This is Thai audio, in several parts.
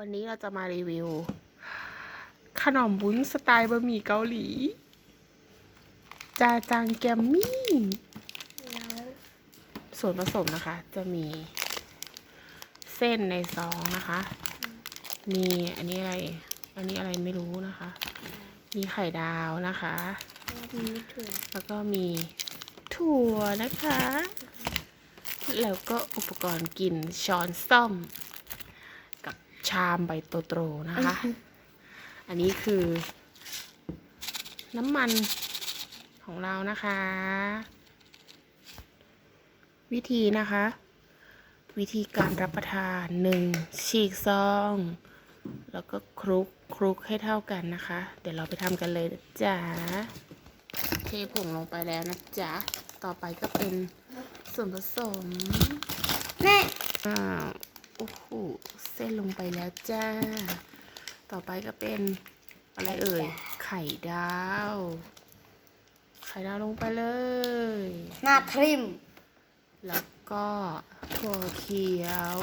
วันนี้เราจะมารีวิว ขนมวุ้นสไตล์บะหมี่เกาหลี จาจังแกมมี่ส่วนผสมนะคะ จะมีเส้นในซองนะคะ มีอันนี้อะไร อันนี้อะไรไม่รู้นะคะ มีไข่ดาวนะคะ แล้วก็มีถั่วนะคะ แล้วก็อุปกรณ์กินช้อนส้อมามใบโตๆนะคะ อันนี้คือ น้ำมันของเรานะคะ วิธีนะคะ วิธีการรับประทานหนึ่งฉีกซอง แล้วก็คลุกคลุกให้เท่ากันนะคะ เดี๋ยวเราไปทำกันเลยนะจ๊ะเทผงลงไปแล้วนะจ๊ะ ต่อไปก็เป็นส่วนผสมแม่อ้าวโอ้โห เส้นลงไปแล้วจ้า ต่อไปก็เป็นอะไรเอ่ย ไข่ดาว ไข่ดาวลงไปเลย หน้าทริม แล้วก็ถั่วเขียว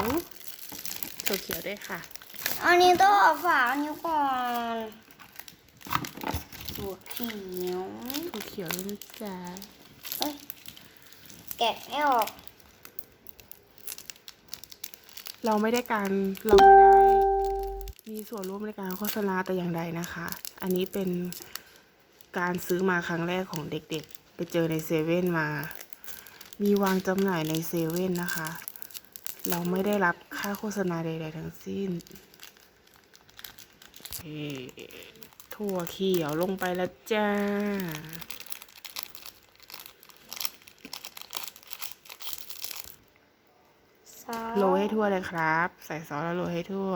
ถั่วเขียวด้วยค่ะ อันนี้ต้องเอาฝาอันนี้ก่อนถั่วเขียวถั่วเขียวด้วยนะจ๊ะเอ้ยแกะไม่ออก เราไม่ได้การเราไม่ได้มีส่วนร่วมในการโฆษณาแต่อย่างใดนะคะ อันนี้เป็นการซื้อมาครั้งแรกของเด็กๆ ไปเจอในเซเว่นมา มีวางจำหน่ายในเซเว่นนะคะ เราไม่ได้รับค่าโฆษณาใด ๆ ทั้งสิ้นเอ่อถั่วเขียวลงไปแล้วจ้า ซอส โรยให้ทั่วเลยครับ ใส่ซอสแล้วโรยให้ทั่ว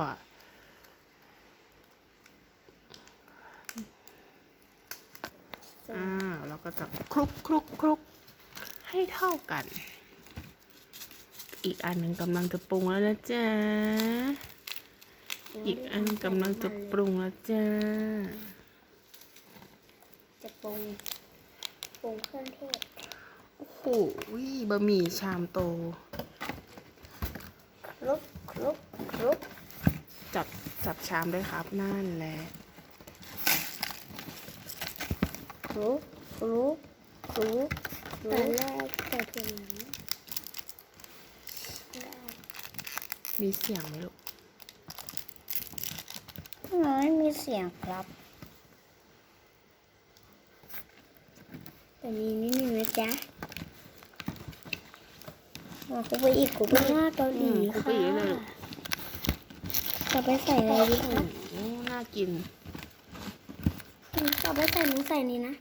อ่าเราก็จะคลุกคลุกคลุกให้เท่ากัน อีกอันหนึ่งกำลังจะปรุงแล้วนะจ๊ะ อีกอันกำลังจะปรุงแล้วจ้า จะปรุงปรุงเครื่องเทศ โอ้โหบะหมี่ชามโต คลุกคลุกคลุก จับจับชามด้วยครับ นั่นแหละคลุกคลุกคลุกคลุกแต่แรกใส่ถุงน้มีเสียงไหมลูกำน้อยมีเสียงครับแต่มีนิดนึงนะจ๊ะมาคุไปอีกคุไปหน้าเกาหลีอืมคลุกไปค่ะอีกเลย จะไปใส่อะไรดีคะโอ้น่ากินจะไปใส่หนูใส่นี่นะ